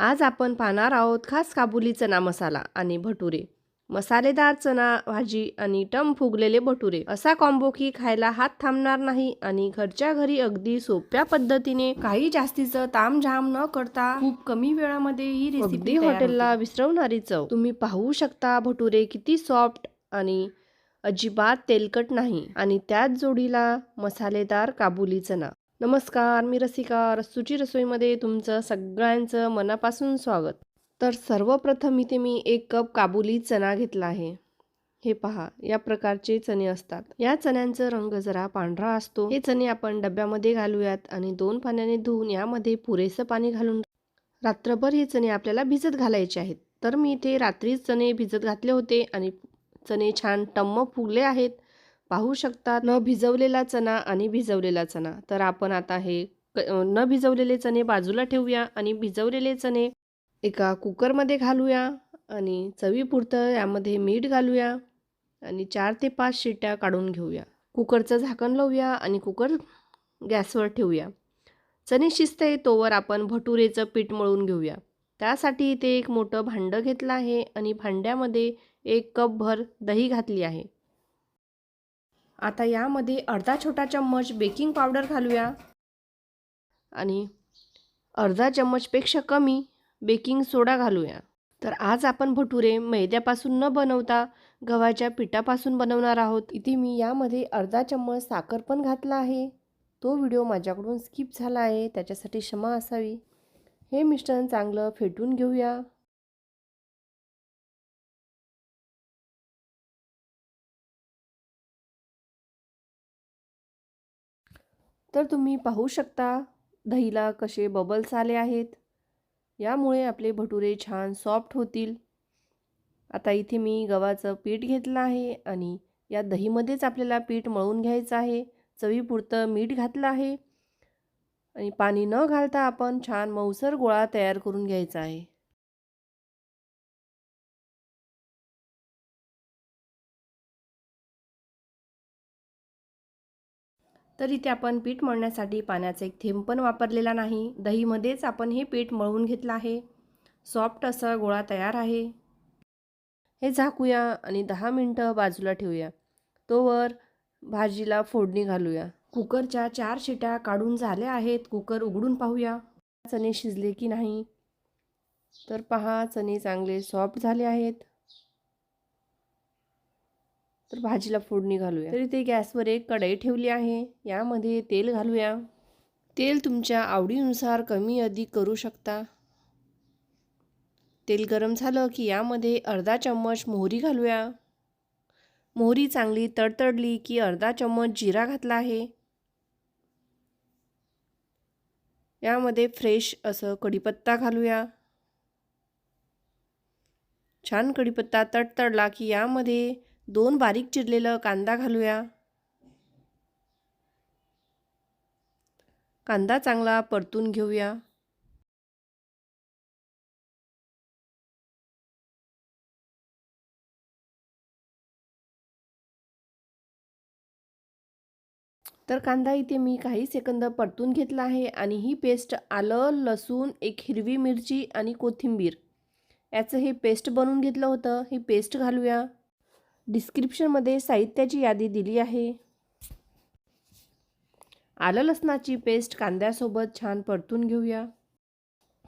आज आपण पाहणार आहोत खास काबुली चना मसाला आणि भटुरे. मसालेदार चना भाजी आणि टम फुगलेले भटुरे. असा कॉम्बो की खायला हात थांबणार नाही आणि घरच्या घरी अगदी सोप्या पद्धतीने काही जास्तीचं तामझाम न करता खूप कमी वेळामध्ये ही रेसिपी हॉटेलला विसरवणारी चव. तुम्ही पाहू शकता भटुरे किती सॉफ्ट आणि अजिबात तेलकट नाही. आणि त्याच जोडीला मसालेदार काबुली चना नमस्कार मी रसिका. रसूची रसोईमध्ये तुमचं सगळ्यांचं मनापासून स्वागत. तर सर्वप्रथम इथे मी एक कप काबुली चना घेतला आहे. हे पहा या प्रकारचे चणे असतात. या चण्यांचा रंग जरा पांढरा असतो. हे चणे आपण डब्यामध्ये घालूयात आणि दोन पाण्याने धुवून यामध्ये पुरेसं पाणी घालून रात्रभर हे चणे आपल्याला भिजत घालायचे आहेत. तर मी इथे रात्रीच चणे भिजत घातले होते आणि चणे छान टम्म फुगले आहेत. पाहू शकता न भिजवलेला चना आणि भिजवलेला चना तर आपण आता हे क- न भिजवलेले चणे बाजूला ठेवूया आणि भिजवलेले चणे एका कुकरमध्ये घालूया आणि चवीपुरतं यामध्ये मीठ घालूया आणि चार ते पाच शिट्ट्या काढून घेऊया. कुकरचं झाकण लावूया आणि कुकर गॅसवर ठेवूया. चणे शिजते तोवर आपण भटुरेचं पीठ मळून घेऊया. त्यासाठी इथे एक मोठं भांडं घेतलं आहे आणि भांड्यामध्ये एक कपभर दही घातली आहे. आता यामध्ये अर्धा छोटा चम्मच बेकिंग पावडर घालूया. आणि अर्धा चम्मचपेक्षा कमी बेकिंग सोडा घालूया. तर आज आपण भटुरे मैद्यापासून न बनवता गव्हाच्या पिठापासून बनवणार आहोत. इथे मी यामध्ये अर्धा चम्मच साखर पण घातला आहे. तो व्हिडिओ माझ्याकडून स्किप झाला आहे त्याच्यासाठी क्षमा असावी. हे मिश्रण चांगलं फेटून घेऊया. तर तुम्ही पाहू शकता दहीला कसे बबल्स आले आहेत. यामुळे आपले भटुरे छान सॉफ्ट होतील. आता इथे मी गव्हाचं पीठ घेतलं आहे आणि या दहीमध्येच आपल्याला पीठ मळून घ्यायचं आहे. चवीपुरतं मीठ घातलं आहे. आणि पाणी न घालता आपण छान मऊसर गोळा तयार करून घ्यायचा आहे. तर इथे आपण पीठ मळण्यासाठी पाण्याचा एक थेंब पण वापरलेला नाही. दहीमध्येच आपण हे पीठ मळून घेतलं आहे. सॉफ्ट असा गोळा तयार आहे. हे झाकूया आणि दहा मिनटं बाजूला ठेवूया. तोवर भाजीला फोडणी घालूया. कुकरच्या चार शिट्या काढून झाल्या आहेत. कुकर उघडून पाहूया. चणे शिजले की नाही? तर पहा चणे चांगले सॉफ्ट झाले आहेत. तर भाजीला फोडणी घालूया. तर इथे गॅसवर एक कढई ठेवली आहे. यामध्ये तेल घालूया. तेल तुमच्या आवडीनुसार कमी अधिक करू शकता. तेल गरम झालं की यामध्ये अर्धा चम्मच मोहरी घालूया. मोहरी चांगली तडतडली की अर्धा चम्मच जिरा घातला आहे. यामध्ये फ्रेश असं कढीपत्ता घालूया. छान कढीपत्ता तडतडला की यामध्ये दोन बारीक चिरलेलं कांदा घालूया. कांदा चांगला परतून घेऊया. तर कांदा इथे मी काही सेकंद परतून घेतला आहे आणि ही पेस्ट आलं लसूण एक हिरवी मिरची आणि कोथिंबीर. याचं हे पेस्ट बनवून घेतलं होतं. ही पेस्ट घालूया. डिस्क्रिप्शनमध्ये साहित्याची यादी दिली आहे. आलं लसणाची पेस्ट कांद्यासोबत छान परतून घेऊया.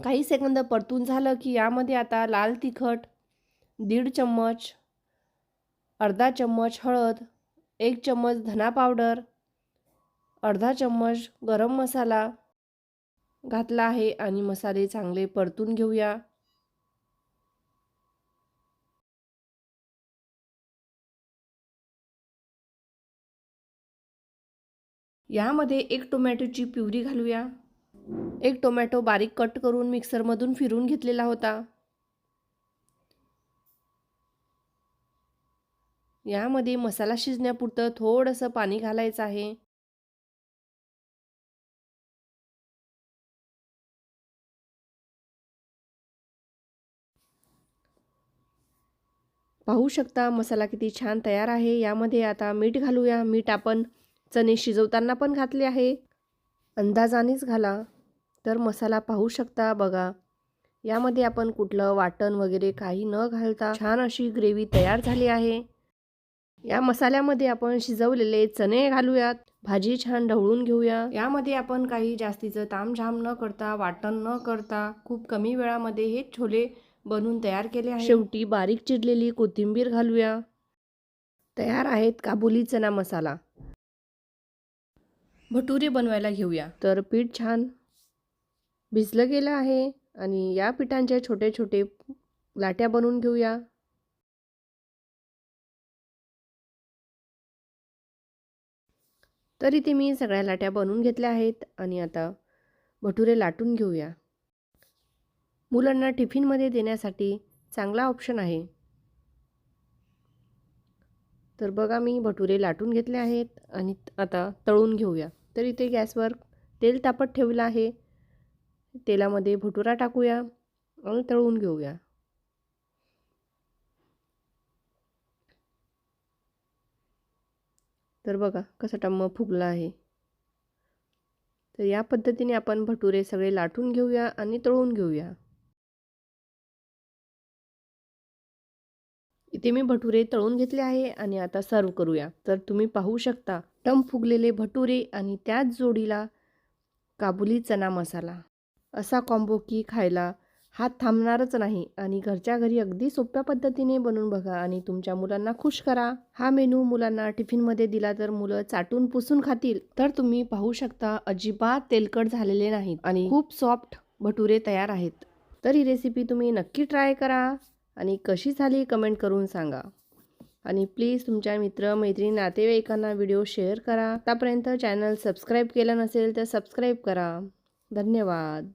काही सेकंद परतून झालं की यामध्ये आता लाल तिखट दीड चम्मच अर्धा चम्मच हळद एक चम्मच धना पावडर अर्धा चम्मच गरम मसाला घातला आहे आणि मसाले चांगले परतून घेऊया. यामध्ये एक टोमॅटोची प्युरी घालूया. एक टोमॅटो बारीक कट करून मिक्सरमधून फिरून घेतलेला होता. यामध्ये मसाला शिजण्यापुरतं थोडंसं पाणी घालायचं आहे. पाहू शकता मसाला किती छान तयार आहे. यामध्ये आता मीठ घालूया. मीठ आपण चणे शिजवताना पण घातले आहे. अंदाजानेच घाला. तर मसाला पाहू शकता बघा. यामध्ये आपण कुठलं वाटण वगैरे काही न घालता छान अशी ग्रेव्ही तयार झाली आहे. या मसाल्यामध्ये आपण शिजवलेले चणे घालूयात. भाजी छान ढवळून घेऊया. यामध्ये आपण काही जास्तीचं तामझाम न करता वाटण न करता खूप कमी वेळामध्ये हे छोले बनवून तयार केले आहे. शेवटी बारीक चिरलेली कोथिंबीर घालूया. तयार आहेत काबुली चना मसाला. भटुरे बनवायला घेऊया. तर पीठ छान भिजलं गेलं आहे आणि या पिठांचे छोटे छोटे लाट्या बनवून घेऊया. तर इथे मी सगळ्या लाट्या बनवून घेतल्या आहेत आणि आता भटुरे लाटून घेऊया. मुलांना टिफिनमध्ये देण्यासाठी चांगला ऑप्शन आहे. तर बघा मी भटुरे लाटून घेतले आहेत आणि आता तळून घेऊया. तर इथे गॅसवर तेल तापत ठेवलं आहे. तेलामध्ये भटुरा टाकूया आणि तळून घेऊया. तर बघा कसा टम्म फुगला आहे. तर या पद्धतीने आपण भटुरे सगळे लाटून घेऊया आणि तळून घेऊया. इथे मी भटुरे तळून घेतले आहे आणि आता सर्व करूया. तर तुम्ही पाहू शकता टम फुगलेले भटुरे आणि त्याच जोडीला काबुली चना मसाला. असा कॉम्बो की खायला हात थांबणारच नाही आणि घरच्या घरी अगदी सोप्या पद्धतीने बनवून बघा आणि तुमच्या मुलांना खुश करा. हा मेनू मुलांना टिफिनमध्ये दिला तर मुलं चाटून पुसून खातील. तर तुम्ही पाहू शकता अजिबात तेलकट झालेले नाहीत आणि खूप सॉफ्ट भटुरे तयार आहेत. तर ही रेसिपी तुम्ही नक्की ट्राय करा. आणि कशी झाली कमेंट करून सांगा. आणि प्लीज तुमच्या मित्र मैत्रिणी नातेवाईकांना व्हिडिओ शेअर करा. आतापर्यंत चॅनल सबस्क्राईब केलं नसेल तर सबस्क्राईब करा. धन्यवाद.